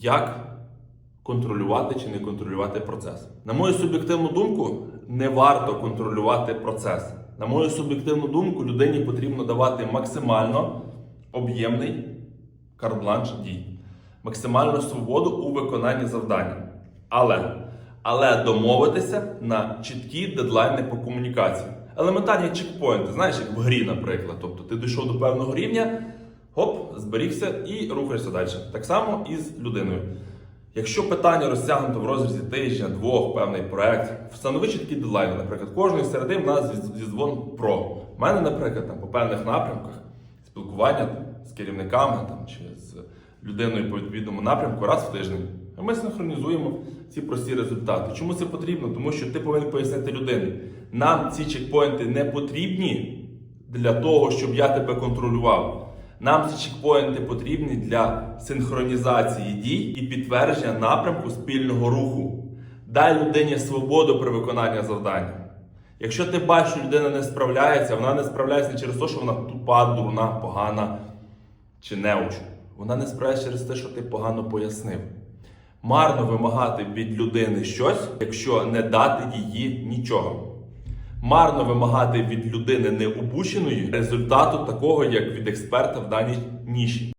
Як контролювати чи не контролювати процес? На мою суб'єктивну думку, не варто контролювати процес. На мою суб'єктивну думку, людині потрібно давати максимально об'ємний карт-бланш дій, максимальну свободу у виконанні завдання. Але, але домовитися на чіткі дедлайни по комунікації. Елементарні чекпоінти, знаєш, як в грі, наприклад. Тобто ти дійшов до певного рівня, хоп, зберігся і рухаєшся далі. Так само і з людиною. Якщо питання розтягнуто в розрізі тижня, двох, певний проект, встанови чіткі дедлайни. Наприклад, кожної середи в нас зі- зізвон про. У мене, наприклад, там, по певних напрямках спілкування з керівниками там, чи з людиною по відповідному напрямку раз в тиждень. Ми синхронізуємо ці прості результати. Чому це потрібно? Тому що ти повинен пояснити людині. Нам ці чекпоінти не потрібні для того, щоб я тебе контролював. Нам ці чекпоінти потрібні для синхронізації дій і підтвердження напрямку спільного руху. Дай людині свободу при виконанні завдання. Якщо ти бачиш, що людина не справляється, вона не справляється не через те, що вона тупа, дурна, погана чи неуч. Вона не справляється через те, що ти погано пояснив. Марно вимагати від людини щось, якщо не дати їй нічого. Марно вимагати від людини необученої результату такого, як від експерта в даній ніші.